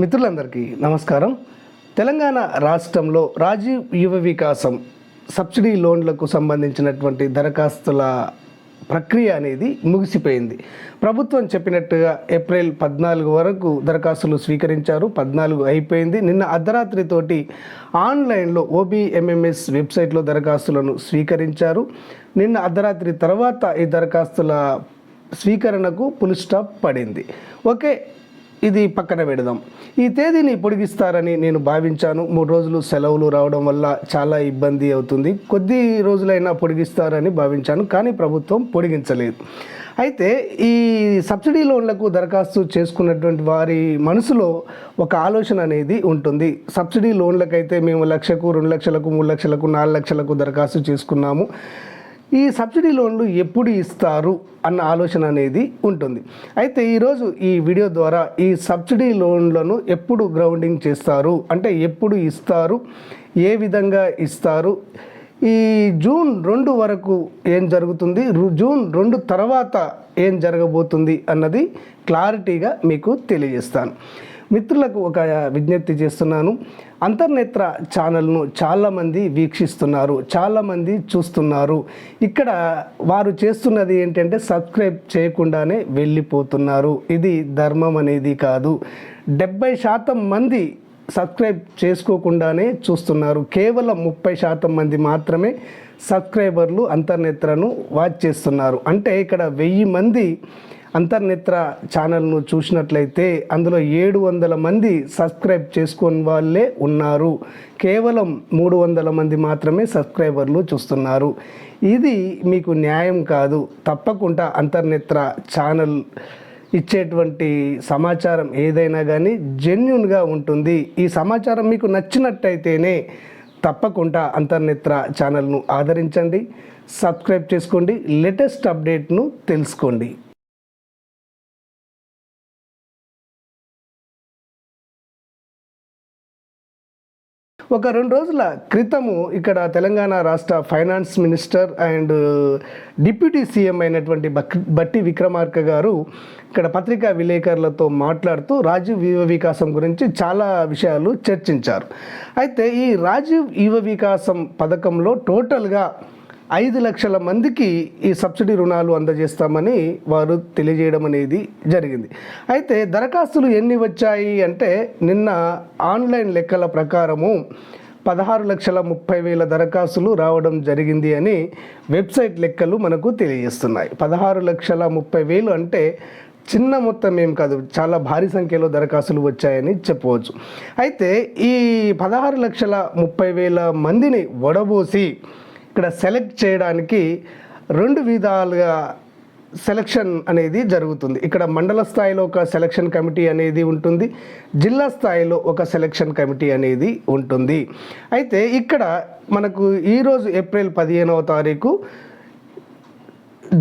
మిత్రులందరికీ నమస్కారం. తెలంగాణ రాష్ట్రంలో రాజీవ్ యువ వికాసం సబ్సిడీ లోన్లకు సంబంధించినటువంటి దరఖాస్తుల ప్రక్రియ అనేది ముగిసిపోయింది. ప్రభుత్వం చెప్పినట్టుగా ఏప్రిల్ పద్నాలుగు వరకు దరఖాస్తులు స్వీకరించారు. పద్నాలుగు అయిపోయింది. నిన్న అర్ధరాత్రితోటి ఆన్లైన్లో ఓబీఎంఎంఎస్ వెబ్సైట్లో దరఖాస్తులను స్వీకరించారు. నిన్న అర్ధరాత్రి తర్వాత ఈ దరఖాస్తుల స్వీకరణకు పుల్ స్టాప్ పడింది. ఓకే ఇది పక్కన పెడదాం. ఈ తేదీని పొడిగిస్తారని నేను భావించాను. మూడు రోజులు సెలవులు రావడం వల్ల చాలా ఇబ్బంది అవుతుంది. కొద్ది రోజులైనా పొడిగిస్తారని భావించాను కానీ ప్రభుత్వం పొడిగించలేదు. అయితే ఈ సబ్సిడీ లోన్లకు దరఖాస్తు చేసుకున్నటువంటి వారి మనసులో ఒక ఆలోచన అనేది ఉంటుంది. సబ్సిడీ లోన్లకైతే మేము లక్షకు రెండు లక్షలకు మూడు లక్షలకు నాలుగు లక్షలకు దరఖాస్తు చేసుకున్నాము. ఈ సబ్సిడీ లోన్లు ఎప్పుడు ఇస్తారు అన్న ఆలోచన అనేది ఉంటుంది. అయితే ఈరోజు ఈ వీడియో ద్వారా ఈ సబ్సిడీ లోన్లను ఎప్పుడు గ్రౌండింగ్ చేస్తారు? అంటే ఎప్పుడు ఇస్తారు? ఏ విధంగా ఇస్తారు? ఈ జూన్ రెండు వరకు ఏం జరుగుతుంది? రు- జూన్ రెండు తర్వాత ఏం జరగబోతుంది అన్నది క్లారిటీగా మీకు తెలియజేస్తాను. మిత్రులకు ఒక విజ్ఞప్తి చేస్తున్నాను. అంతర్నేత్ర ఛానల్ను చాలామంది వీక్షిస్తున్నారు చాలామంది చూస్తున్నారు. ఇక్కడ వారు చేస్తున్నది ఏంటంటే సబ్స్క్రైబ్ చేయకుండానే వెళ్ళిపోతున్నారు. ఇది ధర్మం అనేది కాదు. డెబ్బై శాతం మంది సబ్స్క్రైబ్ చేసుకోకుండానే చూస్తున్నారు. కేవలం ముప్పై శాతం మంది మాత్రమే సబ్స్క్రైబర్లు అంతర్నేత్రను వాచ్ చేస్తున్నారు. అంటే ఇక్కడ వెయ్యి మంది అంతర్నేత్ర ఛానల్ను చూసినట్లయితే అందులో ఏడు వందల మంది సబ్స్క్రైబ్ చేసుకుని వాళ్ళే ఉన్నారు. కేవలం మూడు వందల మంది మాత్రమే సబ్స్క్రైబర్లు చూస్తున్నారు. ఇది మీకు న్యాయం కాదు. తప్పకుండా అంతర్నేత్ర ఛానల్ ఇచ్చేటువంటి సమాచారం ఏదైనా కానీ జెన్యున్గా ఉంటుంది. ఈ సమాచారం మీకు నచ్చినట్టయితేనే తప్పకుండా అంతర్నేత్ర ఛానల్ను ఆదరించండి. సబ్స్క్రైబ్ చేసుకోండి. లేటెస్ట్ అప్డేట్ను తెలుసుకోండి. ఒక రెండు రోజుల క్రితము ఇక్కడ తెలంగాణ రాష్ట్ర finance minister and deputy CM అయినటువంటి బట్టి విక్రమార్క గారు ఇక్కడ పత్రికా విలేకరులతో మాట్లాడుతూ రాజీవ్ యువ వికాసం గురించి చాలా విషయాలు చర్చించారు. అయితే ఈ రాజీవ్ యువ వికాసం పథకంలో టోటల్గా ఐదు లక్షల మందికి ఈ సబ్సిడీ రుణాలు అందజేస్తామని వారు తెలియజేయడం అనేది జరిగింది. అయితే దరఖాస్తులు ఎన్ని వచ్చాయి అంటే నిన్న ఆన్లైన్ లెక్కల ప్రకారము పదహారు లక్షల ముప్పై వేల దరఖాస్తులు రావడం జరిగింది అని వెబ్సైట్ లెక్కలు మనకు తెలియజేస్తున్నాయి. పదహారు లక్షల ముప్పై వేలు అంటే చిన్న మొత్తం ఏం కాదు చాలా భారీ సంఖ్యలో దరఖాస్తులు వచ్చాయని చెప్పవచ్చు. అయితే ఈ పదహారు లక్షల ముప్పై వేల మందిని వడబోసి ఇక్కడ సెలెక్ట్ చేయడానికి రెండు విధాలుగా సెలక్షన్ అనేది జరుగుతుంది. ఇక్కడ మండల స్థాయిలో ఒక సెలక్షన్ కమిటీ అనేది ఉంటుంది. జిల్లా స్థాయిలో ఒక సెలక్షన్ కమిటీ అనేది ఉంటుంది. అయితే ఇక్కడ మనకు ఈరోజు ఏప్రిల్ పదిహేనవ తారీఖు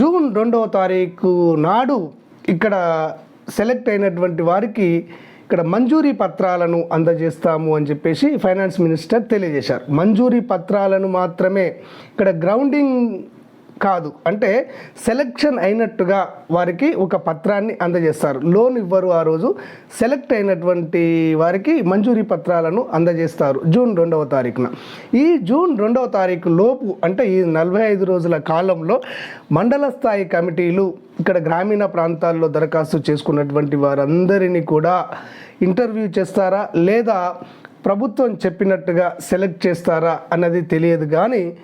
జూన్ రెండవ తారీఖు నాడు ఇక్కడ సెలెక్ట్ అయినటువంటి వారికి ఇక్కడ మంజూరీ పత్రాలను అందజేస్తాము అని చెప్పేసి ఫైనాన్స్ మినిస్టర్ తెలియజేశారు. మంజూరీ పత్రాలను మాత్రమే ఇక్కడ గ్రౌండింగ్ కాదు. అంటే సెలెక్షన్ అయినట్టుగా వారికి ఒక పత్రాన్ని అందజేస్తారు. లోన్ ఇవ్వరు ఆ రోజు. సెలెక్ట్ అయినటువంటి వారికి మంజూరీ పత్రాలను అందజేస్తారు జూన్ రెండవ తారీఖున. ఈ జూన్ రెండవ తారీఖు లోపు అంటే ఈ నలభై ఐదు రోజుల కాలంలో మండల స్థాయి కమిటీలు ఇక్కడ గ్రామీణ ప్రాంతాల్లో దరఖాస్తు చేసుకున్నటువంటి వారందరినీ కూడా ఇంటర్వ్యూ చేస్తారా? లేదా ప్రభుత్వం చెప్పినట్టుగా సెలెక్ట్ చేస్తారా? అన్నది తెలియదు కానీ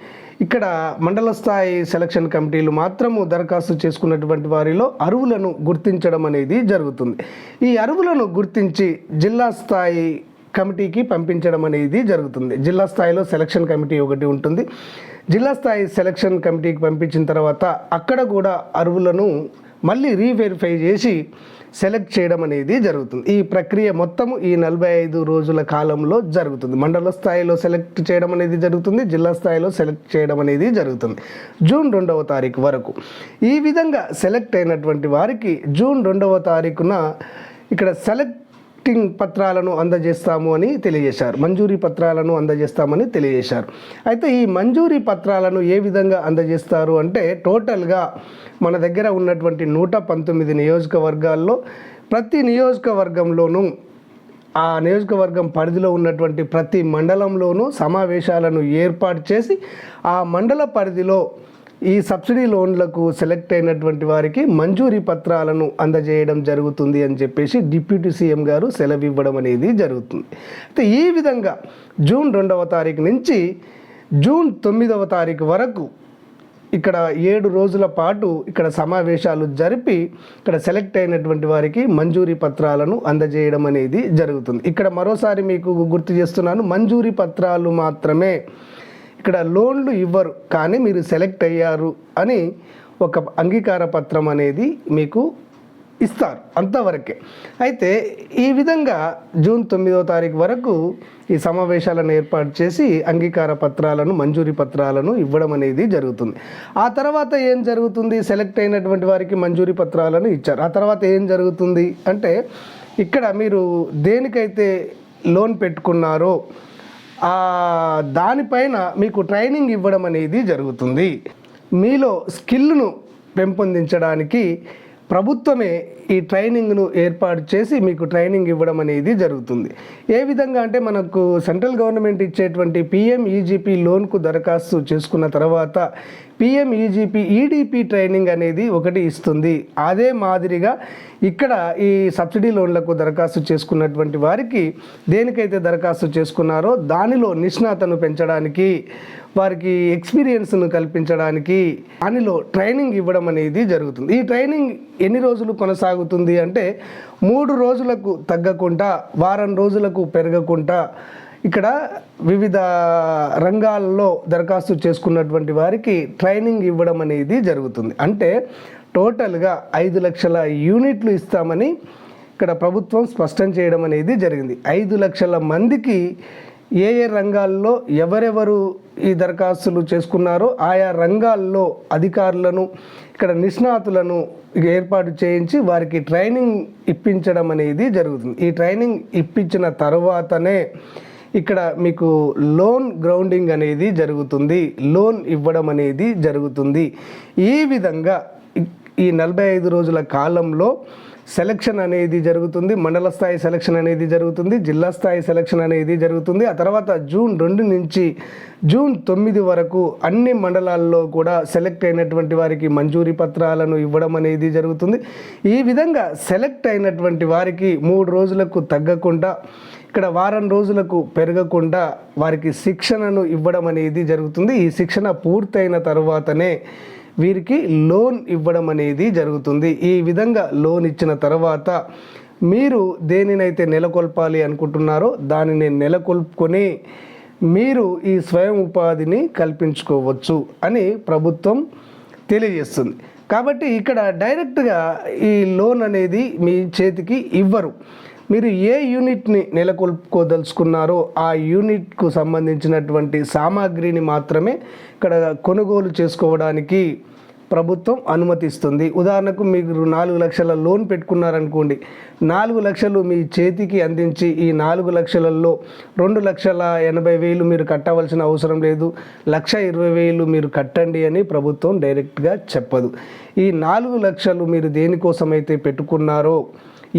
ఇక్కడ మండల స్థాయి సెలక్షన్ కమిటీలు మాత్రము దరఖాస్తు చేసుకున్నటువంటి వారిలో అరువులను గుర్తించడం అనేది జరుగుతుంది. ఈ అరువులను గుర్తించి జిల్లా స్థాయి కమిటీకి పంపించడం అనేది జరుగుతుంది. జిల్లా స్థాయిలో సెలక్షన్ కమిటీ ఒకటి ఉంటుంది. జిల్లా స్థాయి సెలక్షన్ కమిటీకి పంపించిన తర్వాత అక్కడ కూడా అరువులను మళ్ళీ రీవెరిఫై చేసి సెలెక్ట్ చేయడం అనేది జరుగుతుంది. ఈ ప్రక్రియ మొత్తం ఈ నలభై ఐదు రోజుల కాలంలో జరుగుతుంది. మండల స్థాయిలో సెలెక్ట్ చేయడం అనేది జరుగుతుంది. జిల్లా స్థాయిలో సెలెక్ట్ చేయడం అనేది జరుగుతుంది. జూన్ రెండవ తారీఖు వరకు. ఈ విధంగా సెలెక్ట్ అయినటువంటి వారికి జూన్ రెండవ తారీఖున ఇక్కడ సెలెక్ట్ టింగ్ పత్రాలను అందజేస్తాము అని తెలియజేశారు. మంజూరీ పత్రాలను అందజేస్తామని తెలియజేశారు. అయితే ఈ మంజూరీ పత్రాలను ఏ విధంగా అందజేస్తారు అంటే టోటల్గా మన దగ్గర ఉన్నటువంటి నూట పంతొమ్మిది నియోజకవర్గాల్లో ప్రతి నియోజకవర్గంలోనూ ఆ నియోజకవర్గం పరిధిలో ఉన్నటువంటి ప్రతి మండలంలోనూ సమావేశాలను ఏర్పాటు చేసి ఆ మండల పరిధిలో ఈ సబ్సిడీ లోన్లకు సెలెక్ట్ అయినటువంటి వారికి మంజూరీ పత్రాలను అందజేయడం జరుగుతుంది అని చెప్పేసి డిప్యూటీ సీఎం గారు సెలవు ఇవ్వడం అనేది జరుగుతుంది. అయితే ఈ విధంగా జూన్ రెండవ తారీఖు నుంచి జూన్ తొమ్మిదవ తారీఖు వరకు ఇక్కడ ఏడు రోజుల పాటు ఇక్కడ సమావేశాలు జరిపి ఇక్కడ సెలెక్ట్ అయినటువంటి వారికి మంజూరీ పత్రాలను అందజేయడం అనేది జరుగుతుంది. ఇక్కడ మరోసారి మీకు గుర్తు చేస్తున్నాను మంజూరీ పత్రాలు మాత్రమే ఇక్కడ లోన్లు ఇవ్వరు కానీ మీరు సెలెక్ట్ అయ్యారు అని ఒక అంగీకార పత్రం అనేది మీకు ఇస్తారు అంతవరకే. అయితే ఈ విధంగా జూన్ తొమ్మిదవ తారీఖు వరకు ఈ సమావేశాలను ఏర్పాటు చేసి అంగీకార పత్రాలను మంజూరి పత్రాలను ఇవ్వడం అనేది జరుగుతుంది. ఆ తర్వాత ఏం జరుగుతుంది? సెలెక్ట్ అయినటువంటి వారికి మంజూరి పత్రాలను ఇచ్చారు. ఆ తర్వాత ఏం జరుగుతుంది? అంటే ఇక్కడ మీరు దేనికైతే లోన్ పెట్టుకున్నారో దానిపైన మీకు ట్రైనింగ్ ఇవ్వడం అనేది జరుగుతుంది. మీలో స్కిల్ను పెంపొందించడానికి ప్రభుత్వమే ఈ ట్రైనింగ్ను ఏర్పాటు చేసి మీకు ట్రైనింగ్ ఇవ్వడం అనేది జరుగుతుంది. ఏ విధంగా అంటే మనకు సెంట్రల్ గవర్నమెంట్ ఇచ్చేటువంటి పిఎంఈజీపీ లోన్కు దరఖాస్తు చేసుకున్న తర్వాత పిఎంఈజీపీ ఈడిపి ట్రైనింగ్ అనేది ఒకటి ఇస్తుంది. అదే మాదిరిగా ఇక్కడ ఈ సబ్సిడీ లోన్లకు దరఖాస్తు చేసుకున్నటువంటి వారికి దేనికైతే దరఖాస్తు చేసుకున్నారో దానిలో నిష్ణాతను పెంచడానికి వారికి ఎక్స్పీరియన్స్ను కల్పించడానికి దానిలో ట్రైనింగ్ ఇవ్వడం అనేది జరుగుతుంది. ఈ ట్రైనింగ్ ఎన్ని రోజులు కొనసాగుతుంది అంటే మూడు రోజులకు తగ్గకుండా వారం రోజులకు పెరగకుండా ఇక్కడ వివిధ రంగాల్లో దరఖాస్తు చేసుకున్నటువంటి వారికి ట్రైనింగ్ ఇవ్వడం అనేది జరుగుతుంది. అంటే టోటల్గా ఐదు లక్షల యూనిట్లు ఇస్తామని ఇక్కడ ప్రభుత్వం స్పష్టం చేయడం అనేది జరిగింది. ఐదు లక్షల మందికి ఏ ఏ రంగాల్లో ఎవరెవరు ఈ దరఖాస్తులు చేసుకున్నారో ఆయా రంగాల్లో అధికారులను ఇక్కడ నిష్ణాతులను ఏర్పాటు చేయించి వారికి ట్రైనింగ్ ఇప్పించడం అనేది జరుగుతుంది. ఈ ట్రైనింగ్ ఇప్పించిన తర్వాతనే ఇక్కడ మీకు లోన్ గ్రౌండింగ్ అనేది జరుగుతుంది. లోన్ ఇవ్వడం అనేది జరుగుతుంది. ఈ విధంగా ఈ- నలభై ఐదు రోజుల కాలంలో సెలక్షన్ అనేది జరుగుతుంది. మండల స్థాయి సెలక్షన్ అనేది జరుగుతుంది. జిల్లా స్థాయి సెలక్షన్ అనేది జరుగుతుంది. ఆ తర్వాత జూన్ రెండు నుంచి జూన్ తొమ్మిది వరకు అన్ని మండలాల్లో కూడా సెలెక్ట్ అయినటువంటి వారికి మంజూరీ పత్రాలను ఇవ్వడం అనేది జరుగుతుంది. ఈ విధంగా సెలెక్ట్ అయినటువంటి వారికి మూడు రోజులకు తగ్గకుండా ఇక్కడ వారం రోజులకు పెరగకుండా వారికి శిక్షణను ఇవ్వడం అనేది జరుగుతుంది. ఈ శిక్షణ పూర్తయిన తర్వాతనే వీరికి లోన్ ఇవ్వడం అనేది జరుగుతుంది. ఈ విధంగా లోన్ ఇచ్చిన తర్వాత మీరు దేనినైతే నెలకొల్పాలి అనుకుంటున్నారో దానిని నెలకొల్పుకొని మీరు ఈ స్వయం ఉపాధిని కల్పించుకోవచ్చు అని ప్రభుత్వం తెలియజేస్తుంది. కాబట్టి ఇక్కడ డైరెక్ట్గా ఈ లోన్ అనేది మీ చేతికి ఇవ్వరు. మీరు ఏ యూనిట్ని నెలకొల్పుకోదలుచుకున్నారో ఆ యూనిట్కు సంబంధించినటువంటి సామాగ్రిని మాత్రమే ఇక్కడ కొనుగోలు చేసుకోవడానికి ప్రభుత్వం అనుమతిస్తుంది. ఉదాహరణకు మీరు నాలుగు లక్షల లోన్ పెట్టుకున్నారనుకోండి నాలుగు లక్షలు మీ చేతికి అందించి ఈ నాలుగు లక్షలలో రెండు లక్షల ఎనభై వేలు మీరు కట్టవలసిన అవసరం లేదు లక్ష ఇరవై వేలు మీరు కట్టండి అని ప్రభుత్వం డైరెక్ట్గా చెప్పదు. ఈ నాలుగు లక్షలు మీరు దేనికోసమైతే పెట్టుకున్నారో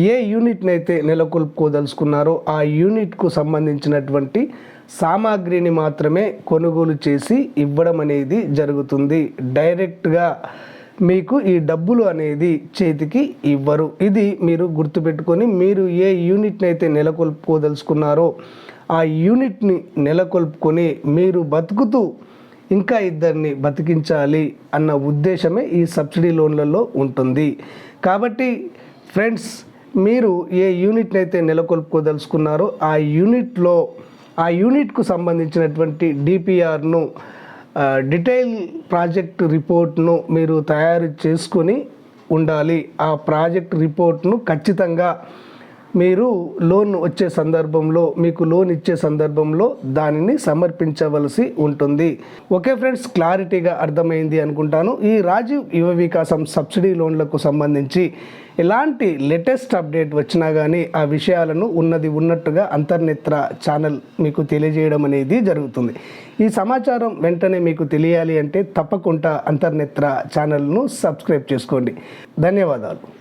ఏ యూనిట్ని అయితే నెలకొల్పుకోదలుచుకున్నారో ఆ యూనిట్కు సంబంధించినటువంటి సామాగ్రిని మాత్రమే కొనుగోలు చేసి ఇవ్వడం అనేది జరుగుతుంది. డైరెక్ట్గా మీకు ఈ డబ్బులు అనేది చేతికి ఇవ్వరు. ఇది మీరు గుర్తుపెట్టుకొని మీరు ఏ యూనిట్ని అయితే నెలకొల్పుకోదలుచుకున్నారో ఆ యూనిట్ని నెలకొల్పుకొని మీరు బతుకుతూ ఇంకా ఇద్దరిని బతికించాలి అన్న ఉద్దేశమే ఈ సబ్సిడీ లోన్లలో ఉంటుంది. కాబట్టి ఫ్రెండ్స్ మీరు ఏ యూనిట్ని అయితే నెలకొల్పుకోదలుచుకున్నారో ఆ యూనిట్లో ఆ యూనిట్కు సంబంధించినటువంటి డిపిఆర్ను డీటెయిల్ ప్రాజెక్ట్ రిపోర్ట్ను మీరు తయారు చేసుకొని ఉండాలి. ఆ ప్రాజెక్ట్ రిపోర్ట్ను ఖచ్చితంగా మీరు లోన్ వచ్చే సందర్భంలో మీకు లోన్ ఇచ్చే సందర్భంలో దానిని సమర్పించవలసి ఉంటుంది. ఓకే ఫ్రెండ్స్ క్లారిటీగా అర్థమైంది అనుకుంటాను. ఈ రాజీవ్ యువ వికాసం సబ్సిడీ లోన్లకు సంబంధించి ఎలాంటి లేటెస్ట్ అప్డేట్ వచ్చినా కానీ ఆ విషయాలను ఉన్నది ఉన్నట్టుగా అంతర్నేత్ర ఛానల్ మీకు తెలియజేయడం అనేది జరుగుతుంది. ఈ సమాచారం వెంటనే మీకు తెలియాలి అంటే తప్పకుండా అంతర్నేత్ర ఛానల్ను సబ్స్క్రైబ్ చేసుకోండి. ధన్యవాదాలు.